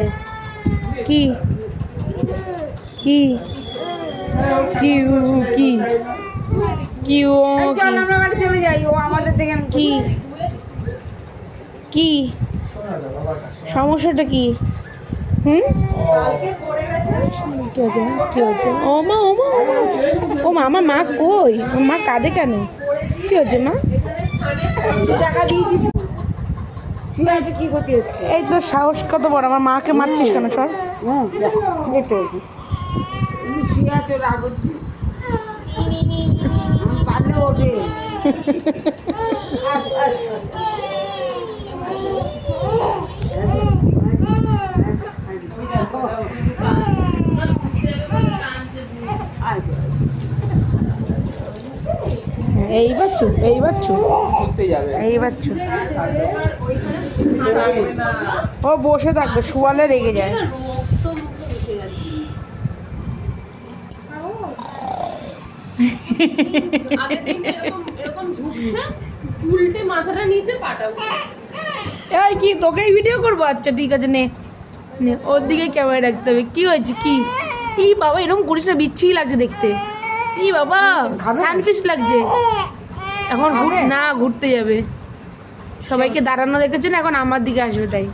হচ্ছে কি? কি? কি কি? কি ও কি? আমরা বাড়ি চলে যাই ও আমাদের থেকে কি? কি? সমস্যাটা কি? হুম? কি হচ্ছে কি হচ্ছে ও মা ও মা ও মা। মা আমার মা কই? মা কাঁদে কেন? কি হচ্ছে মা? টাকা দিয়েছিস ঠিক আছে কি ক্ষতি হচ্ছে এই তো সাহস কত বড় আমার মাকে মারছিস কেন সর হ্যাঁ পারলে ওঠে এইবার চুপ এইবার চুপ। এইবার চুপ। ও বসে থাকবে, শুয়ালে রেগে যায়। উল্টে কি, তোকেই ভিডিও করব? আচ্ছা ঠিক আছে, নে। ওর দিকে ক্যামেরা রাখতে হবে। কি হয়েছে, কি? বাবা, এরকম করিস না বিচ্ছি লাগছে দেখতে। ই বাবা সানফিশ লাগছে। এখন ঘুর না ঘুরতে যাবে। সবাইকে দাঁড়ানো দেখেছেন এখন আমার দিকে আসবে তাই।